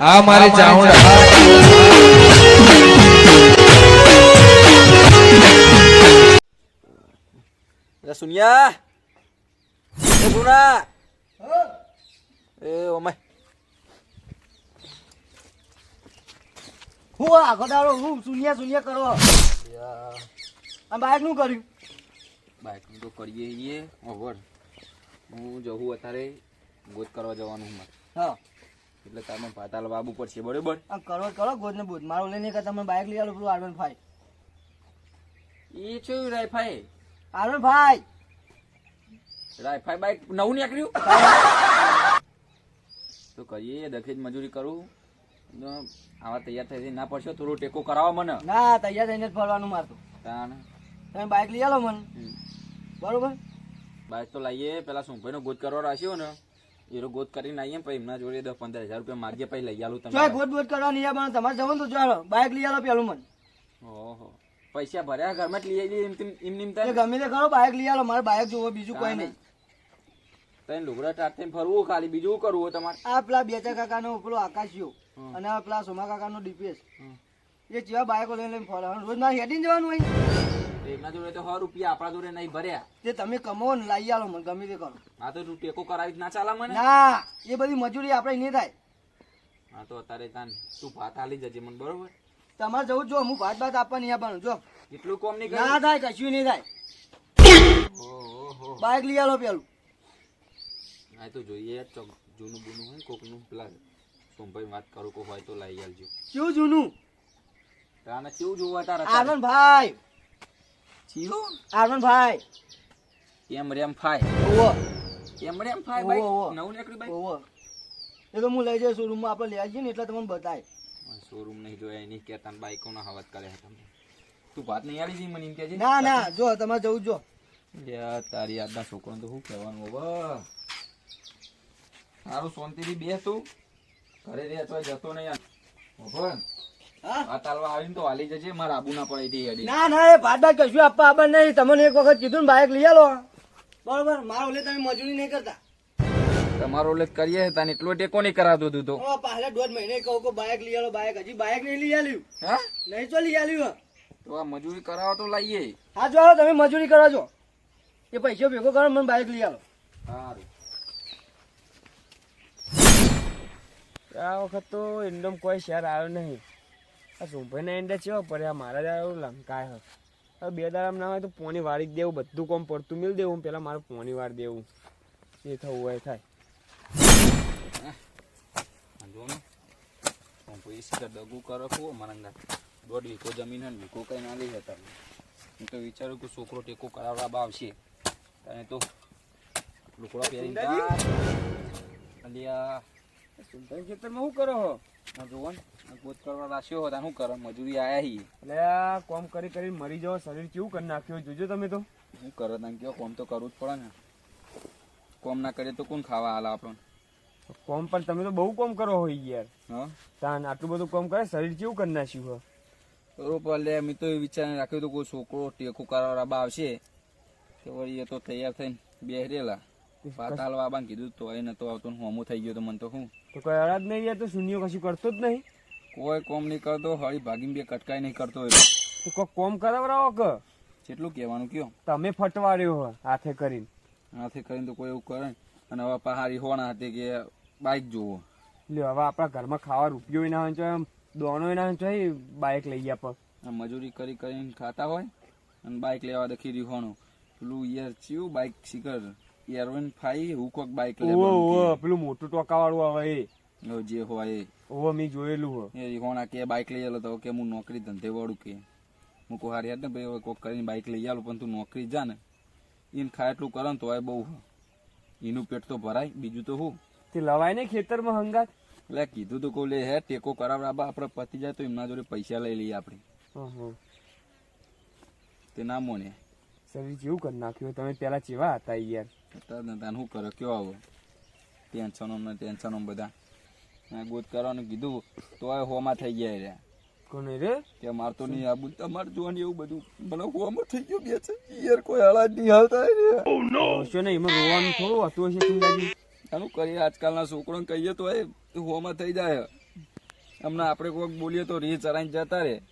હા મારે ચાઉંડા અરે સુનિયા. એ સુના એ ઓમે. હું આખો દાડો હું સુનિયા સુનિયા કરો. આ બાઇકનું કર્યું? બાઈક તો કરીએ છીએ ઓવર હું જવું અત્યારે ગોત કરવા જવાનું હું હા. એટલે તમે પાતાલ પાતાલ પર પડશે બરોબર? આ કરો કરો ગોદ ને બોધ. મારો લઈને કે તમે બાઇક લઈ આવો પેલું આરવન ભાઈ. એ છે રાઈફાઈ આરવન ભાઈ! રાઈફાઈ બાઈક નવું નીકળ્યું? તો કરીએ દખેજ મજૂરી કરું. આવા તૈયાર થઈ ના પડશે થોડો ટેકો કરાવો મને. ના તૈયાર થઈને જ ફરવાનું મારતું તાણ. તમે બાઈક લઈ આવો મને. બરોબર? બાઈક તો લાવીએ પેલા સુંભાઈનો ગોત કરવા રાખ્યો ને. એનો ગોત કરીને આવીએ પછી એમના જોડે દસ પંદર હજાર રૂપિયા માગીએ પછી લઈ આલું તમે ગોદ બોધ કરવા નહીં પણ તમારે જવાનું તો ચાલો. બાઇક લઈ આલો પેલું મને. ઓહો. પૈસા ભર્યા ઘરમાં લઈ આવી એમ નીમ ગમે તે કરો બાઈક લઈ આલો. મારે બાઈક જોવો બીજું કોઈ નહીં. તને લુગડા ટાટ થઈને ફરવું ખાલી બીજું કરવું તમારે? આ પેલા બેચા કાકાનો પેલો આકાશિયો. અને આ પેલા સોમા કાકાનો ડીપીએસ. હમ. એ જેવા બાઈકો લઈને લઈને ફરવાનું. રોજ મારે હેડીને જવાનું હોય એમના જોડે તો સો રૂપિયા આપણા જોડે નહીં ભર્યા. તે તમે કમો ને લાવી આલો મને ગમે તે કરો. હા તો ટેકો કરાવી ના ચાલે મને? ના એ બધી મજૂરી આપણે નહીં થાય. હા તો અત્યારે તાન તું ભાત હાલી જજે મને બરોબર? તમારે જવું જો હું ભાત ભાત આપવા નહીં આપવાનું જો. એટલું કોમ નહીં ના થાય કશું નહીં થાય. બાઈક લઈ આલો પેલું. હા તો જોઈએ જ ચોક જૂનું બૂનું હોય કોકનું પેલા સોમભાઈ વાત કરું કોઈ હોય તો લઈ આવજો કેવું જૂનું? તાને કેવું જોવા તારા આનંદ ભાઈ ચિયું આરવન ભાઈ એમ રેમ ફાય. ઓવો. એમ રેમ ફાય ઓવો, ઓવો. નવું નીકળ્યું બાઈક ઓવો. એ તો હું લઈ જઈશ શોરૂમમાં આપણે લઈ આવીએ ને એટલે તમને બતાય. શોરૂમ નહીં જોયા એની કહેતા બાઈકો ના હવાત કરે તમે તું વાત નહીં આલી જી મને એમ ના ના જો તમારે જવું જ. તારી યાદના છોકરાને તો શું કહેવાનું હવે સારું શાંતિથી બે તું. ઘરે તો જતો નહીં યાર ભગવાન તાલવા આવીને તો હાલી જજે મારા આબુ ના પડે તે ના ના એ ભાત ભાત કશું આપવા નહીં. તમને એક વખત કીધું ને બાઈક લઈ આલો. બરોબર મારો ઓલે તમે મજૂરી નહીં કરતા. તમારો ઓલે કરીએ તને એટલો ટેકો નહીં કરાવતો તું તો. પહેલા દોઢ મહિને કહું કે બાઈક લઈ આલો બાઇક હજી બાઈક નહીં લઈ આલ્યું. હા? નહીં તો લઈ આલ્યું તો આ મજૂરી કરાવો તો લાવીએ હા જો હાલો તમે મજૂરી કરાવજો છો એ પૈસો ભેગો કરો મને બાઈક લઈ આલો. સારું આ વખત તો એકદમ કોઈ શેર આવ્યો નહીં. આ સોમભાઈના એંડા પડે પડ્યા મારા દાડા લંકાય હ. હવે બે દાડા ના હોય તો પોણી વાળી જ દેવું બધું કોમ પડતું મિલ દેવું પેલા મારે પોણી વાળી દેવું. એ થવું હોય થાય. દગું કરો છું મારા દોઢ વીકો જમીન હે ને વીકો કઈ ના લઈ હતા હું તો વિચારું કે છોકરો ટેકો કરાવવા આવશે. તને તો લુકડો પહેરી. અલ્યા સોમભાઈ ખેતરમાં શું કરો હો? આ જોવન ગોત કરવા રાખ્યો હતા શું કરો? મજૂરી આયા હી એટલે આ કોમ કરી કરી મરી જાવ શરીર કેવું કરી નાખ્યું જોજો તમે તો. શું કરો તને કયો કોમ તો કરવું જ પડે ને. કોમ ના કરીએ તો કોણ ખાવા હાલ આપણને? કોમ પણ તમે તો બહુ કોમ કરો હોય યાર. હા? તાન આટલું બધું કોમ કરે શરીર કેવું કરી નાખ્યું હો? બરોબર લે મેં તો એ વિચારને રાખ્યું હતું કોઈ છોકરો ટેકો કરાવવા આવશે તો વળી એ તો તૈયાર થઈને બેહરેલા. પાતાલ બાબાને કીધું તો એ નતો આવતો હોમો થઈ ગયો તો મને તો શું? તો કોઈ અડાદ નહીં યાર તો શૂન્ય કશું કરતો જ નહીં. કોઈ કોમ નહીં કરતો હળી ભાગીને બે કટકાઈ નહીં કરતો તો કોઈ કોમ કરાવરાવો કે? જેટલું કહેવાનું કયો. તમે ફટવાડ્યો હો હાથે કરીને. હાથે કરીને તો કોઈ એવું કરે અને હવે પહાડી હોના હાથે કે બાઇક જોવો. લ્યો હવે આપણા ઘરમાં ખાવા રૂપિયો ના હોય તો એમ દોનો ના હોય બાઇક લઈ ગયા પર. મજૂરી કરી કરીને ખાતા હોય અને બાઇક લેવા દખી રીહોણું પેલું યાર ચિયું બાઇક શીખર. એરવન ફાઈ હું કોક બાઇક લે ઓ પેલું મોટું ટોકા વાળું આવે એ. ઓ જે હોય એ. ઓ મી જોયેલું હો. એ હોણા કે બાઇક લઈ આલો તો કે હું નોકરી ધંધે વાળું કે. હું કો હારી ને ભાઈ કોક કરીને બાઇક લઈ આલો પણ તું નોકરી જા ને. એને ખાય એટલું કરે ને તો એ બહુ એનું પેટ તો ભરાય બીજું તો હું. તે લવાય ને ખેતરમાં હંગાત? એટલે કીધું તો કહું લે હે ટેકો કરાવડા આપણે પતી જાય તો એમના જોડે પૈસા લઈ લઈએ આપણે. તે ના મોને. શરીર જેવું કરી નાખ્યું તમે પેલા ચેવા હતા યાર. તાન શું કરે? કયો આવો? ટેન્શનો ને ટેન્શનો બધા. મેં ગોત કરવાનું કીધું તો એ હોમાં થઈ ગયા રે. કોને રે? કે માર તો નહીં આબુ તમારે જોવાની એવું બધું. મને હોમાં થઈ ગયું બે છે. યાર કોઈ હળાજ નહીં હાલતા રે. હશો ને એમાં રોવાનું થોડું હતું હશે ચિંતાજી આનું કરીએ આજકાલના છોકરોને કહીએ તો એ હોમાં થઈ જાય. હમણાં આપણે કોઈક બોલીએ તો રી ચરાઈને જતા રે.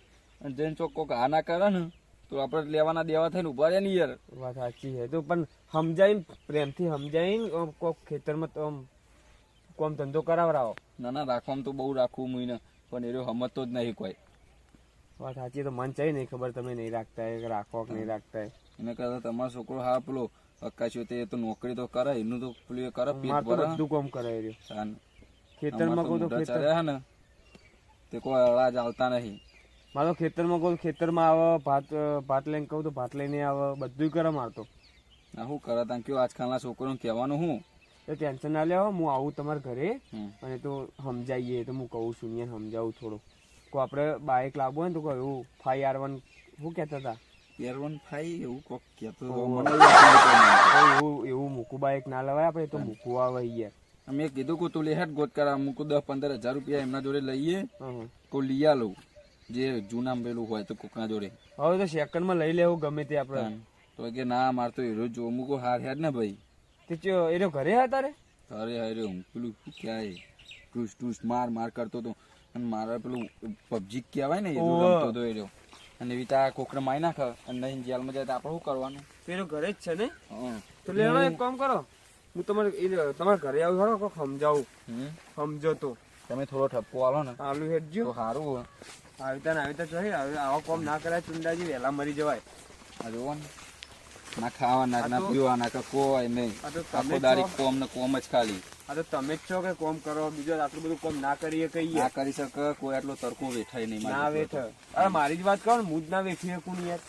અને જઈને ચોક કોક હા ના કરે ને તો આપણે લેવાના દેવા થઈને ઊભા રહે ને યાર વાત સાચી છે તો પણ સમજાઈને પ્રેમથી સમજાઈને આમ કોક ખેતરમાં તો કોમ ધંધો કરાવરાવો ના ના રાખવામાં તો બહુ રાખવું મુઈને પણ એ હમતો જ નહીં કોઈ. વાત સાચી તો મન ચાહી નહીં ખબર તમે નહીં રાખતા રાખો કે નહીં રાખતા એને કહેતા તમારો છોકરો હા પેલો અક્કાશીઓ તે તો નોકરી તો કરે એનું તો પેલું એ કરે પેટ ભરે. બધું કામ કરાવી રહ્યું. સાન. ખેતરમાં અમાર તો ખેતર હે ને તે કોઈ અવાજ આવતા નહીં. મારો ખેતરમાં કહું ખેતરમાં આવે ભાત ભાત લઈને કહું તો ભાત લઈને આવે બધું કરે મારતો આ શું કરે તાં કયો આજકાલના છોકરો કહેવાનું હું? તો ટેન્શન ના લેવા હું આવું તમારા ઘરે અને તો સમજાવીએ તો હું કહું છું ને સમજાવું થોડું. કો આપણે બાઇક લાવવું હોય ને તો કહું એવું ફાઈવ આર વન શું કહેતા હતા. એરવન ફાઈ એવું કોક કહેતો એવું એવું મૂકું બાઇક ના લેવાય આપણે તો મૂકવું આવે યાર અમે કીધું કે તું લે હેડ ગોત કરા મૂકું દસ પંદર હજાર રૂપિયા એમના જોડે લઈએ તો લઈ લઉં. જે જૂના પેલું હોય તો કોકના જોડે. હવે તો સેકન્ડમાં લઈ લેવું ગમે તે આપણે. તો કે ના માર તો હીરો જો મૂકો હાર હેડ ને ભાઈ. તે ચો એરો ઘરે હતા રે અરે અરે હું પેલું શું કહેવાય? ટૂસ ટૂસ માર માર કરતો તો. અને મારા પેલું પબજી કહેવાય ને એ. રમતો તો એરો. અને એવી તા આ મારી નાખે. અને નહીં જેલમાં જાય તો આપણે શું કરવાનું? પેલો ઘરે જ છે ને? તો લેવા એક કામ કરો. હું તમારે તમારા ઘરે આવું ખરો કોક સમજાવું. સમજો તો. તમે થોડો ઠપકો આલો ને. આલુ હેડજો. તો સારું આવી તા આવી તા જોઈએ આવા કોમ ના કરાય ચુંડાજી વહેલા મરી જવાય. આ જોવો ને. ના ખાવા ના આ ના પીવા ના કે કોઈ નહીં. આખો દાડી કોમ ને કોમ જ ખાલી. આ તો તમે જ છો કે કોમ કરો? બીજો આટલું બધું કોમ ના કરીએ કહીએ. ના કરી શકે કોઈ આટલો તરકો વેઠાય નહીં ના વેઠ. અરે મારી જ વાત કરો ને હું જ ના વેઠી શકું ને યાર.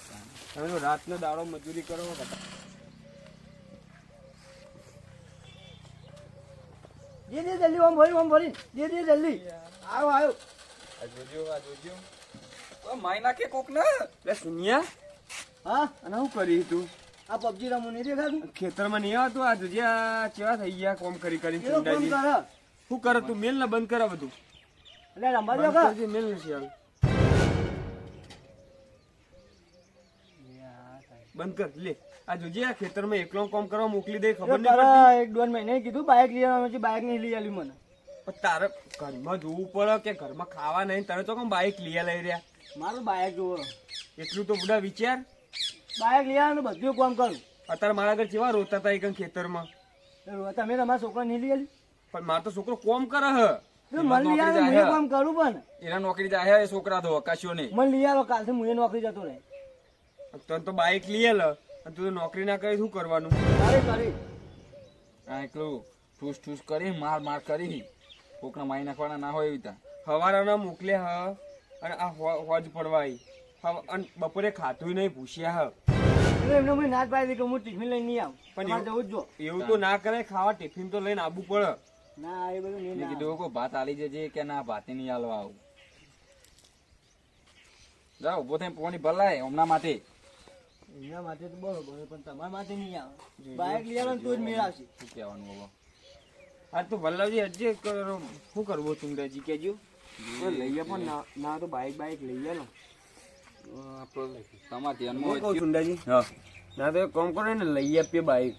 તમે રાતનો દાડો મજૂરી કરો જે જલ્દી ઓમ ભરી ઓમ ભરી. જે જલ્દી. આવ્યો આવ્યો આ જોજો આ જોજો. માઈ નાખે કોક ને સુનિયા. હા? અને હું કરી તું? આ પબજી રમવું નહીં દેખાતું? ખેતરમાં નહીં આવતું આ જોજે કેવા થઈ ગયા કોમ કરી કરી. શું કરે તું? મેલ ને બંધ કરે બધું. એટલે રમવા દો કા મેલ ને શિયાળ. બંધ કર લે. આ જોજે આ ખેતરમાં એકલો કોમ કરવા મોકલી દે ખબર નહીં પડતી? એક દોઢ મહિને કીધું બાઇક લઈ આવવાનું બાઇક નહીં લઈ આલી મને. તારે તારે ઘરમાં જોવું પડે કે ઘરમાં ખાવા નહીં તારે તો કેમ બાઈક લઈ લઈ રહ્યા. મારું બાઇક જોવો. એટલું તો બધા વિચાર. બાઇક લઈ આવ્યો બધું કામ કરું. અત્યારે મારા ઘર કેવા રોતા હતા એક ખેતરમાં? તો મેં તમારા છોકરા નહીં લઈ પણ મારો તો છોકરો કોમ કરે હ. તો હું. એના નોકરી જાય છોકરા તો અકાશીઓ નહીં મને લઈ આવો કાલથી હું નોકરી જતો રહે. તને તો બાઈક લઈ લે તું નોકરી ના કરી શું કરવાનું? કરી કરી. આ એકલું ઠૂસ ઠૂસ કરી માર માર કરી. કોકના માઈ નાખવાના ના હોય એવી રીતે. હવારાના મોકલે હ અને આ હો- હોજ પડવા આવી હવ- અને બપોરે ખાતું નહીં ભૂસ્યા હ એટલે એમને મને ના પાડી કે હું ટિફિન લઈને નહીં આવું. પણ જવું જો એવું તો ના કરે ખાવા ટિફિન તો લઈને આવવું પડે. ના એ બધું નહીં કીધું કોઈ ભાત આલી જજે કે ના ભાતે નહીં આલવા આવું. જાઓ ઊભો થઈને પોણી ભલાય હમણાં માટે. એમના માટે તો બરોબર પણ તમારા માટે નહીં આવે. બાઇક લઈ આવો ને તો જ મેળ આવશે. શું કહેવાનું આ તો વલ્લભજી હજી કરો શું કરવું રજી કેજો લઈએ પણ ના તો બાઈક બાઈક લઈએ ને તમારા ધ્યાનમાં કહું ચુંડાજી હા. ના તો એક કરો ને લઈ આપીએ બાઈક.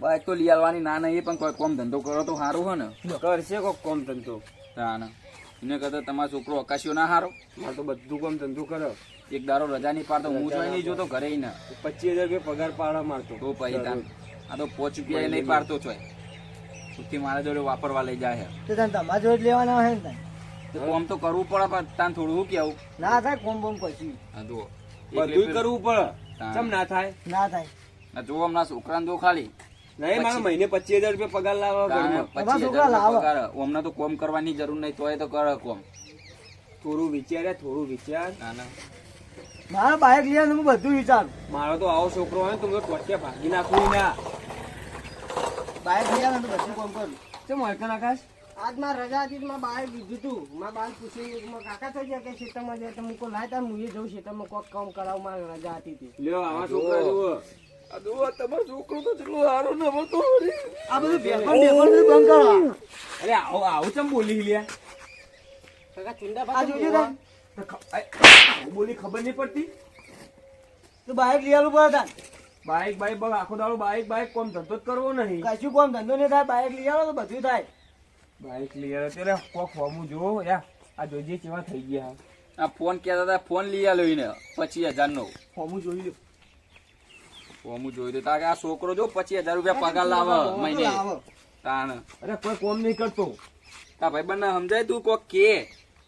બાઈક તો લઈ આવવાની ના નહીં પણ કોઈ કોમ ધંધો કરો તો સારું હોય ને. કરશે કોક કામ ધંધો. ના ના. એને કરતા તમારો છોકરો અકાશ્યો ના હારો. મારે તો બધું કામ ધંધો કરો. એક દારો રજા નહીં પાડતો હું જોઈ નહીં જોતો ઘરે ના. પચીસ હજાર રૂપિયા પગાર પાડા મારતો તો પછી આ તો પોચ રૂપિયા નહીં પાડતો છો સુખી મારા જોડે વાપરવા લઈ જાય તો તને તમારા જોડે લેવાના હોય ને કોમ તો કરવું પડે પણ તાન થોડું કેવું ના થાય કોમ બોમ કશું આ બધું કરવું પડે. ચમ ના થાય? ના થાય. ના જો હમણાં છોકરાને જો ખાલી. નહીં મારે મહિને પચીસ હજાર રૂપિયા પગાર લાવવા તાન ઘરમાં. તમારા 25,000 છોકરા લાવો. હમણાં તો કોમ કરવાની જરૂર નહીં તોય તો કરે કોમ. થોડું વિચારે થોડું વિચાર. ના ના. મારા બાઈક લઈ હું બધું વિચારું. મારો તો આવો છોકરો હોય ને તો ટોટિયા ભાગી નાખવું ના બાઈક લઈ બધું કોમ કરું. ચમ હલકા નાખાશ આજમાં રજા હતી મારા બાએ કીધું તું. મારા પૂછી પૂછ્યું માં કાકા થઈ ગયા કે ખેતરમાં જાય તો હું લાય તાર હું જઉં ખેતરમાં કોક કામ કરાવ મારે રજા હતી તે લ્યો આવા છોકરા જુઓ. આ તમારો છોકરો તો સારો ને તો આ બધું ભેગણ ભેગણ બધું બંધ કરો. અરે આવો આવું ચમ બોલી લ્યા? કાકા ચુંડા આ જોજો તાન. તો ખ- આ- આવું બોલી ખબર નહીં પડતી? તો બાઇક લઈ આવવું પડે તાન. બાઈક બાઈક આખો દાડો બાઈક બાઈક કોમ ધંધો જ કરવો નહીં. કશું કોમ ધંધો નહીં થાય બાઇક લઈ આવો તો બધું થાય. બાઈક લઈ આવે રે કોક હોમું જો યા આ જોજે કેવા થઈ ગયા. આ ફોન કહેતા હતા ફોન લઈ આલો એને પચીસ હજાર નો હોમું જોઈ લો ફોમું જોઈ દઉં તાકે આ છોકરો જો પચીસ હજાર રૂપિયા પગાર લાવે મહિને. તાણ. અરે કોઈ કોમ નહીં કરતો. તા ભાઈ બંને સમજાય તું કોક કે.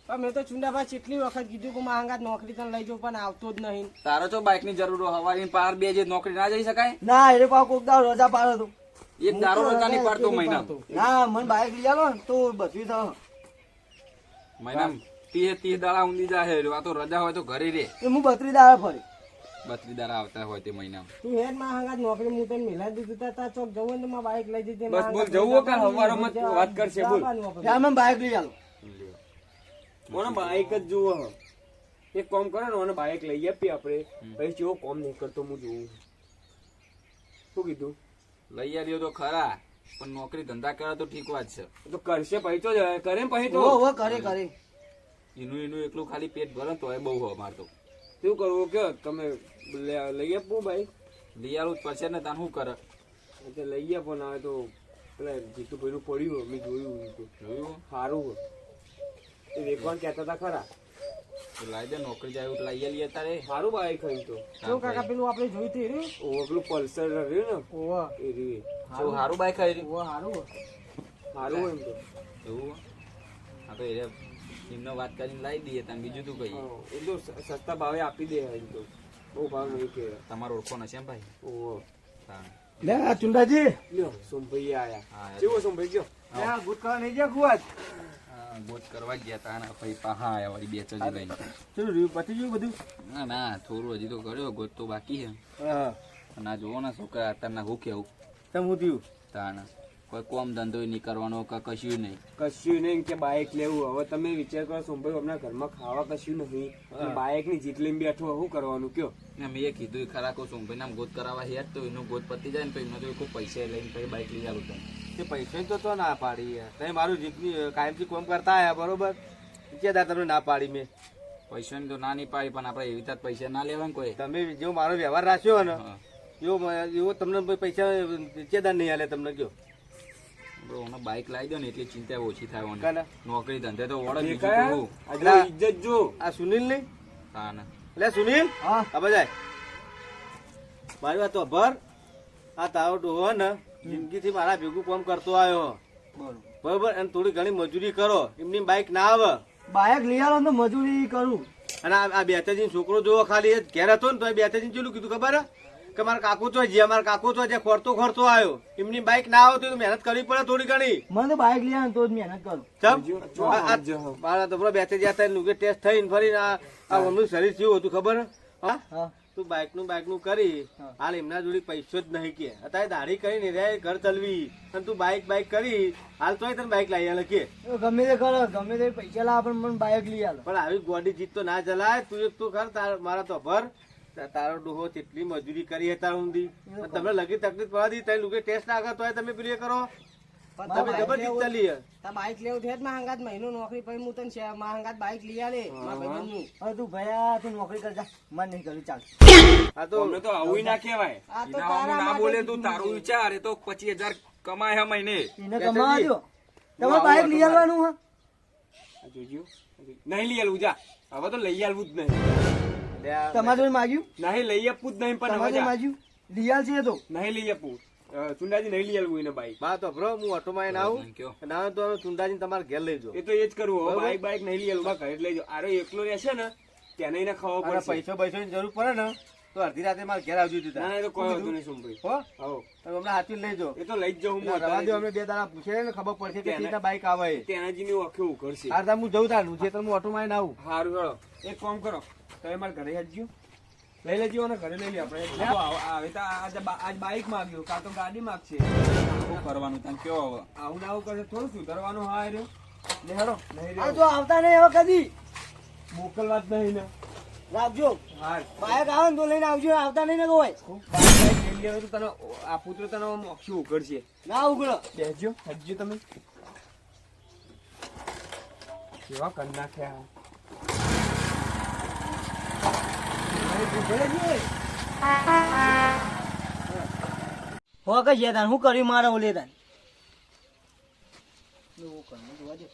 પણ મેં તો ચુંડાભાઈ કેટલી વખત કીધું કે અંગાત નોકરી તને લઈ જવું પણ આવતો જ નહીં. તારો તો બાઇકની જરૂર. હવારી પાર બે જે નોકરી ના જઈ શકાય? ના એ પાકો કોક દાડો રજા પાડો તો. એક દારો રજા નહીં પાડતો મહિના ના મને બાઈક લઈ આલો તો બધું થાય મહિના ત્રીસ ત્રીસ દાડા ઊંધી જાય આ તો રજા હોય તો ઘરે રે. એ હું બત્રી દાડા ફરી. બત્રી દાડા આવતા હોય તે મહિના તું હેડમાં અંગાત નોકરી હું તને મિલાવી દીધું તા તા ચોક જવું હોય ને તો માં બાઈક લઈ જજે બસ બોલ જવું કે હવારો મત વાત કરશે બોલ. ત્યાં મને બાઈક લઈ આલો. મને બાઈક જ જોવો એક કામ કરો ને મને બાઈક લઈ આપી આપણે પછી કેવો કોમ નહીં કરતો હું જોઉં. શું કીધું? લઈ આવ્યો તો ખરા પણ નોકરી ધંધા કરે તો ઠીક વાત છે. તો કરશે પછી તો જ કરે ને પછી તો. કરે કરે. એનું એનું એકલું ખાલી પેટ ભરે તો એ બહુ હોય માર તો. શું કરવું કે તમે લઈ આપવું ભાઈ? લઈ આવું જ પડશે ને તાન શું કરે? એટલે લઈ આપો ના તો પેલા જીતું ભાઈનું પડ્યું મેં જોયું જોયું? સારું હોય. એ વેચવાનું કહેતા હતા ખરા. લાવી દે નોકરી જાય એવું તો લઈ લઈએ તારે. સારું બાઈક ખાઈ તો. જો કાકા પેલું આપણે જોયું તું રહ્યું? ઓ પેલું પલ્સર રહ્યું ઓવા એ રહ્યું. જો સારું બાઈક આવી ઓવા સારું હોય. સારું એમ તો. એવું? તો એ એમનો વાત કરીને લાવી દઈએ તમે બીજું તું કહીએ. એ તો સસ્તા ભાવે આપી દે એમ તો. બહુ ભાવ નહીં કે. તમારો ઓળખો નથી એમ ભાઈ? ઓવો લે ચુંડાજી. લ્યો સોમભાઈ આયા. હા, કેવો સોમભાઈ ગયો? ગુટકા નહીં ગયા ખુવાજ. ગોત કરવા ગયા તા ના પછી પાહા આયા વળી બે ચજી લઈને. ચલો રહ્યું પતી ગયું બધું? ના ના થોડું હજી તો કર્યો ગોત તો બાકી છે. હા. ના જોવો ને છોકરા અત્યારના હું કેવું? તમે હું થયું? તાણા. કોઈ કોમ ધંધો નહીં કરવાનો કે કશું નહીં. કશું નહીં કે બાઈક લેવું. હવે તમે વિચાર કરો સોમભાઈ હમણાં ઘરમાં ખાવા કશું નહીં. બાઈકની જીત લઈને બેઠો શું કરવાનું કયો? ને મેં એ કીધું ખરા કહું છું ભાઈ નામ ગોત કરાવવા હેત તો એનું ગોત પતી જાય ને તો એમનો તો કોઈ પૈસા લઈને પછી બાઈક લઈ જાવ તમે તે પૈસા તો તો ના પાડી યાર. તમે મારું જીતની કાયમથી કોમ કરતા આવ્યા બરોબર? વિચારતા તમને ના પાડી મેં? પૈસા તો ના નહીં પાડી પણ આપણે એવી રીતે પૈસા ના લેવા કોઈ. તમે જેવો મારો વ્યવહાર રાખ્યો ને એવો એવો તમને પૈસા પૈસા વિચેદાર નહીં હાલે તમને કયો? બરો બાઈક લાવી દો ને એટલી ચિંતા ઓછી થાય. નોકરી ધંધે તો હું. જો. ઇજ્જત જો. આ સુનિલ નહીં? તાણ. એટલે સુનિલ. હા. બજાય મારી વાત તો ભર. આ તારો ડોહો ને જિંદગીથી મારા ભેગું કોમ કરતો આવ્યો. બરોબર. અને થોડી ઘણી મજૂરી કરો. એમની બાઈક ના આવે. બાઇક લઈ આવો તો મજૂરી કરું. અને આ બેતાજી છોકરો જોવો ખાલી ઘેર હતો ને તો બેતાજી ચેલું કીધું ખબર કે મારા કાકુ તો જે મારા કાકુ તો જે ખોરતો ખોરતો આવ્યો. એમની બાઈક ના આવે તો મહેનત કરવી પડે થોડી ઘણી. મને બાઇક લઈ આવે તો જ મહેનત કરું. ચમ? આ- આ- મારા તો પેલો બેતે જતા નુકે ટેસ્ટ થઈને ને આ આ અમનું શરીર કેવું હતું ખબર હે? તું બાઈકનું બાઈકનું કરી હાલ એમના જોડે પૈસો જ નહીં કે. અત્યારે દાઢી કરીને રે ઘર ચલવી. અને તું બાઈક બાઇક કરી હાલ તોય તને બાઈક લાવી આલે કે. ગમે તે કરો ગમે તે પૈસા લાવ પણ મને બાઇક લઈ આલે. પણ આવી ગોડી જીત તો ના ચલાય તું તું કર તાર મારા તો ભર. તારો ડોહો કેટલી મજૂરી કરી હતા ઊંધી તમને લગી તકલીફ પડવા દી તઈ લુકે ટેસ્ટ ના કરો તોય તમે પ્રિય કરો. તમે તાર બાઈક જબરજસ્ત લેવું- ચાલી હે. બાઈક લેવું છે મારા મહિનો નોકરી પછી હું તને શેર- બાઈક લઈ આલે. હવે તું ભયા તું નોકરી કરજા મને નહીં કરવી ચાલ. આ તો અમને તો આવું ના કહેવાય. આ તો તારા ના બોલે તું તારું વિચાર એ તો પચીસ કમાય હે મહિને. એને કમાવા દો તમારે બાઇક લઈ આવવાનું હા? જોજો. નહીં લઈ આલવું જા. હવે તો લઈ આલવું જ નહીં. તમારે માગ્યું? નહીં લઈ આપવું જ નહીં પણ હવે. માગ્યું? લઈ આવશે તો. નહીં લઈ આપવું. ચુંડાજી નહીં લઈ આવું એને બાઈક બા તો ભરો હું ઓટોમાં આવીને આવું. ના તો ચુંડાજી તમારે ઘેર લઈ જાઓ. એ તો એ જ કરવું બાઈક બાઈક નહીં લઈ આલવું ઘરે લઈ જાઓ. આરો એકલો રહેશે ને તેને એને ખાવા પડે પડશે. પૈસો પૈસો ની જરૂર પડે ને તો અડધી રાતે મારે ઘેર આવજો તું ના, એ તો કોઈ વાંધો નહીં સોમભાઈ. હો? હો. તમે હમણાં હાથી લઈ જાઓ. એ તો લઈ જ જાઉં હું રવા દો અમે બે દાડા પૂછે ને ખબર પડશે કે સીધા બાઈક આવે. તેનાજીની ઓખે ઉઘડશે. હાર હું જઉં તારું છે તમે હું ઓટોમાં આવું. સારું ચલો એક કામ કરો તમે મારા ઘરે હેડજો લઈ લેજો અને ઘરે લઈ લે આપણે. આવે તો આજ આજ બાઈક માગ્યો. કાં તો ગાડી માગશે. શું કરવાનું તને? કયો હવે? આવું ને આવું કરશે થોડું કરવાનું હા રે લે હેડો નહીં આ તો આવતા નહીં હવે કદી. મોકલવા જ નહીં ને. રાખજો. હા. બાઇક આવે ને તો લઈને આવજો આવતા નહીં ને કોઈ બાઈક બાઈક તો તને આ પુત્ર તને અક્ષી ઉઘડશે. ના ઉગડો બેસજો હજજો તમે. કેવા કરી નાખ્યા હો કે જે તાન કર્યું મારા ઓલે તાન એવું કરવું જોવા દે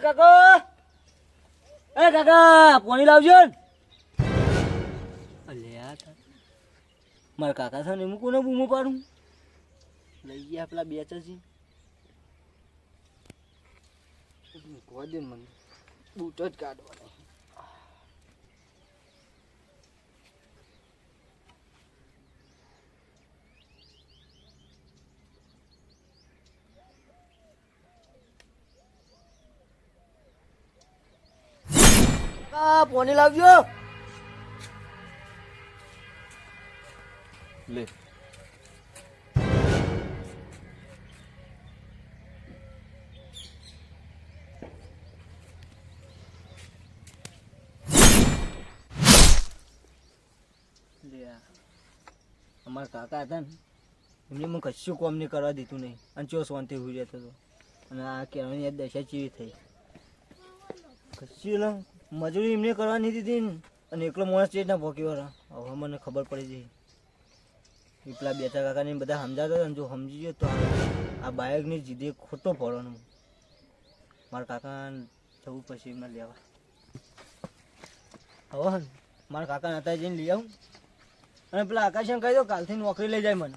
કાકા. એ કાકા, પોણી લાવજો ને. મારા કાકા છે હું કોને બૂમો પાડું. લઈ ગયા પેલા બે ચસી મૂકવા દે મને. બૂટ જ કાઢવાનો. પોની લાવજો. લે. અમારા કાકા હતા ને, એમને મને કશું કોમ નહીં કરવા દીધું નહીં. અને ચો શાંતિ હોઈ જતો હતો. અને આ કહેવાની દશા ચીવી થઈ. કશું મજૂરી એમને કરવાની દીધી ને. અને એકલો માણસ ચેટ ના વાળા હવે મને ખબર પડી જઈ એ પેલા બેટા કાકાને બધા સમજાતા હતા ને જો સમજી ગયો તો આ- બાઇકની જીદે ખોટો ફોડવાનો. મારા કાકા જવું પછી એમને લેવા. હવે મારા કાકા હતા જઈને લઈ આવું. અને પેલા આકાશ એમ કહી દો કાલથી નોકરી લઈ જાય મને.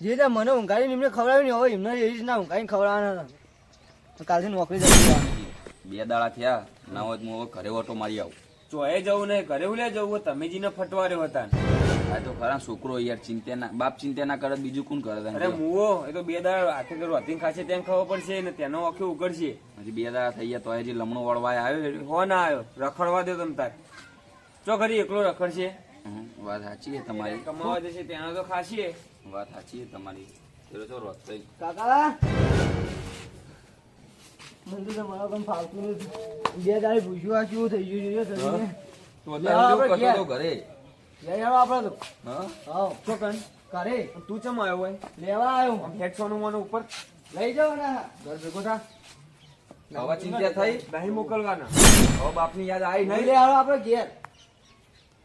જે રીતે મને ઊંઘાડીને એમને ખવડાવી ને હવે એમને એવી રીતના ઊંઘાડીને ખવડાવવાના હતા. કાલથી નોકરી જાય બે દાડા થયા ના હોય હું હવે ઘરે ઓટો મારી આવું. ચોએ જવું નહીં ઘરે લે જવું તમે જીને ફટવાર્યો હતા ને. આ તો ખરા છોકરો યાર ચિંતા ના બાપ ચિંતા ના કરે બીજું કોણ કરે અરે મુવો એ તો બે દાડા હાથે તો રોતીન ખાશે તેમ ખબર પડશે ને તેનો આંખે ઉઘડશે. હજી બે દાડા થઈ ગયા તો હજી લમણો વળવા આવ્યો હો ના આવ્યો રખડવા દે તમ તાર. ચો ખરી એકલો રખડશે? વાત સાચી છે તમારી. કમાવા જશે ત્યાં તો ખાશે. વાત સાચી છે તમારી. પેલો તો રોજ થઈ કાકા! મને તો મારા કામ ફાવતું નથી. બે દાડે પૂછ્યું આ કેવું થઈ ગયું છે તો લે, અત્યારે આપણે કેવું કરતો ઘેર. તો ઘરે લઈ આવો આપણે તો. હા? હા. ચોકન કરે તું ચમ આવ્યો હોય? લેવા આવ્યો આમ હેડસોનું મને ઉપર. લઈ જાઓ ને ઘર ભેગો થા. હવે ચિંતા થઈ? નહીં મોકલવાના. હવે બાપની યાદ આવી નહીં? લે આવો આપણે ઘેર.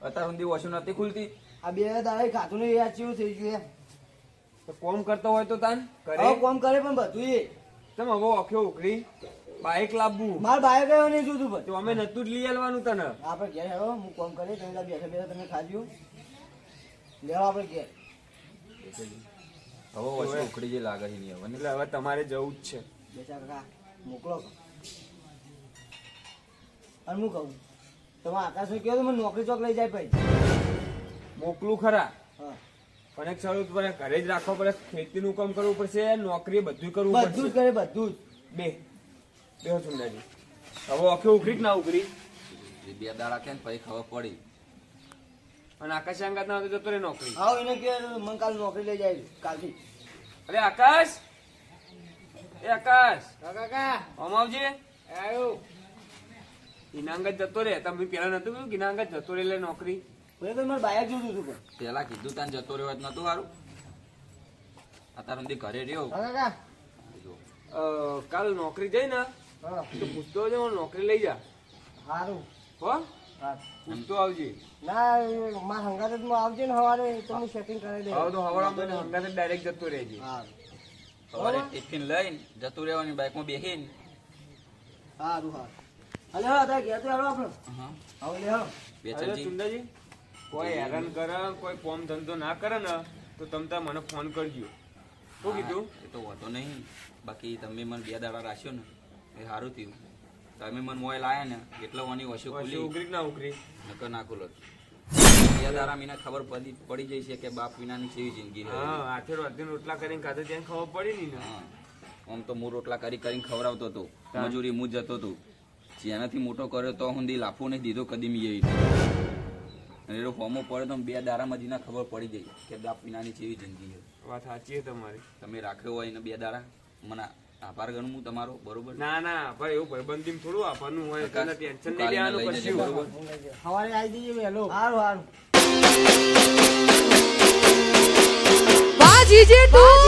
અત્યાર સુધી વોશો નથી ખુલતી. આ બે દાડા ખાતું નહીં યાદ થઈ ગયું તો કોમ કરતો હોય તો તાન? કરે કોમ કરે પણ બધું એ તમ હવે ઓખ્યો ઉકળી? બાઈક લાવવું. માર બાઇક આવ્યો નહીં જોતું પણ. તો અમે નતું જ લઈ આવવાનું તને. આપણે ઘેર હેડો હું કોમ કરી તમે ત્યાં બેઠા બેઠા તમે ખાજો. લેવા આપણે ઘેર. હવે વસ્તુ ઉખડી જે લાગે છે નહીં હવે. એટલે હવે તમારે જવું જ છે. કાકા મોકલો. અને હું કહું તમે આકાશ કહો તો મને નોકરી ચોક લઈ જાય ભાઈ મોકલું ખરા. હા. પણ એક સારું પડે ઘરે જ રાખવો પડે ખેતીનું કામ કરવું પડશે નોકરી બધું કરવું બધું જ કરે બધું જ. બે. બે ચુંડાજી હવે આખે ઉઘરી ના ઉઘરી? બે દાડા કે પછી ખબર પડી. અને આકાશ અંગાત ના જતો રે નોકરી. હા એને કે મને કાલ નોકરી લઈ જાય કાલથી. અરે આકાશ! એ આકાશ! કાકા આમ આવજે. આવ્યો ઇનાંગત જતો રે. તમે પેલા નતું કીધું કે જતો રે લે નોકરી? મેં તો મારે બાયા જોયું હતું પણ. પેલા કીધું તાન જતો રહ્યો જ નતું સારું અત્યાર સુધી ઘરે રહ્યો કાકા. કાલ નોકરી જઈ ને હા. તો પૂછતો આવજે નોકરી લઈ જા. સારું હો? હા. પૂછતો આવજે. ના મારા હંગાત જ આવજે ને સવારે તો હું સેટિંગ કરી દે હવે તો હવાડા મને હંગાતે ડાયરેક્ટ જતો રહેજે. હા. સવારે ટિફિન લઈને જતું રહેવાની બાઇકમાં બેસીને. સારું સારું અલે હા તારે ગયા તો હેડો આપણે. હા. હવે લે કોઈ હેરાન કરે કોઈ કોમ ધંધો ના કરે ને તો તમ મને ફોન કરજો. શું કીધું? એ તો વાંધો નહીં. બાકી તમે મને બે દાડા રાખ્યો ને. એ સારું થયું. તમે મને મોબાઈલ આયા ને એટલે વાની પછી ખુલી. ઉગરી ના ઉગરી નકર ના ખુલો. બે દાડા મીને ખબર પડી પડી જઈ છે કે બાપ વિનાની કેવી જિંદગી હા હાથે રોટલી રોટલા કરીને ખાધો ત્યાં ખબર પડી ની. આમ તો હું રોટલા કરી કરીને ખવડાવતો હતો. મજૂરી હું જતો હતો. જેનાથી મોટો કર્યો તો હું લાફો નહીં દીધો કદી મી એવી અને એ હોમો પડે તો બે દાડામાં જ ખબર પડી ગઈ કે બાપ વિનાની કેવી જિંદગી વાત સાચી છે તમારી. તમે રાખ્યો હોય ને બે દાડા મને આભાર ગણું હું તમારો બરોબર? ના ના ભાઈ એવું ભાઈબંધી થોડું આપવાનું હોય તને ટેન્શન નહીં લેવાનું પછી. બરોબર? સવારે આવી જઈએ વહેલો. સારું સારું બાજી જે તું!